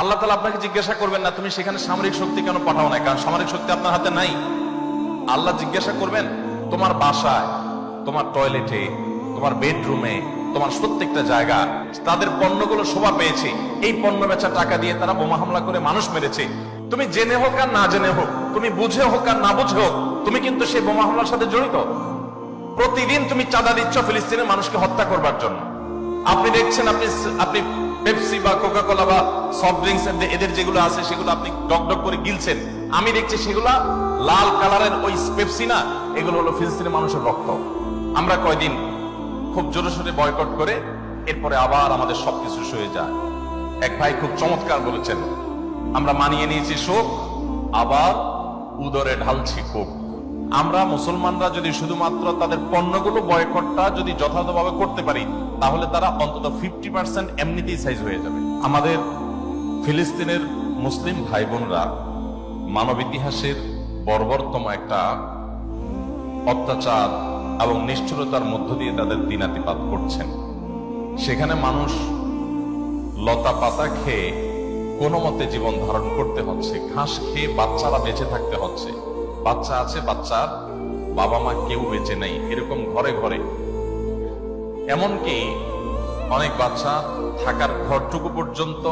আল্লাহ তালা আপনাকে জিজ্ঞাসা করবেন না, তুমি সেখানে সামরিক শক্তি কেন পাঠাও না কারণ সামরিক শক্তি আপনার হাতে নাই। আল্লাহ জিজ্ঞাসা করবেন, তোমার বাসায়, তোমার টয়লেটে তোমার বেডরুমে তোমার প্রত্যেকটা জায়গা তাদের পণ্যগুলো শোভা পেয়েছে। এই পণ্য বেচার টাকা দিয়ে তারা বোমা হামলা করে মানুষ মেরেছে। তুমি জেনে হোক আর না জেনে হোক, তুমি বুঝে হোক আর না বুঝে হোক, তুমি কিন্তু সেই বোমা হামলার সাথে জড়িত। প্রতিদিন তুমি চাঁদা দিচ্ছ ফিলিস্তিনের মানুষকে হত্যা করবার জন্য। আপনি দেখছেন, আপনি আপনি পেপসি বা কোকা কোলা বা সফট ড্রিঙ্কস এদের যেগুলো আছে, সেগুলো আপনি ডক ডক করে গিলছেন। আমি দেখছি সেগুলা লাল কালারের ওই পেপসি না, এগুলো হলো ফিলিস্তিনের মানুষের রক্ত। আমরা কয়দিন খুব জোরে বয়কট করে, এরপরে আবার আমাদের সবকিছু সয়ে যায়। এক ভাই খুব চমৎকার বলেছেন, আমরা মানিয়ে নিয়েছি শোক আবার উদরে ঢালছি কোক আমরা মুসলমানরা যদি শুধুমাত্র তাদের পণ্যগুলো বয়কটটা যদি যথাযথভাবে করতে পারি তাহলে তারা অন্তত ফিফটি পার্সেন্ট এমনিতেই সাইজ হয়ে যাবে। আমাদের ফিলিস্তিনের মুসলিম ভাই বোনরা মানব ইতিহাসের বর্বরতম একটা অত্যাচার এবং নিষ্ঠুরতার মধ্য দিয়ে তাদের দিনাতিপাত করছেন। সেখানে মানুষ লতা পাতা খেয়ে কোনো মতে জীবন ধারণ করতে হচ্ছে, ঘাস খেয়ে বাচ্চারা বেঁচে থাকতে হচ্ছে। বাচ্চা আছে, বাচ্চার বাবা মা কেউ বেঁচে নেই, এরকম ঘরে ঘরে এমনকি অনেক বাচ্চা থাকার ঘরটুকু পর্যন্ত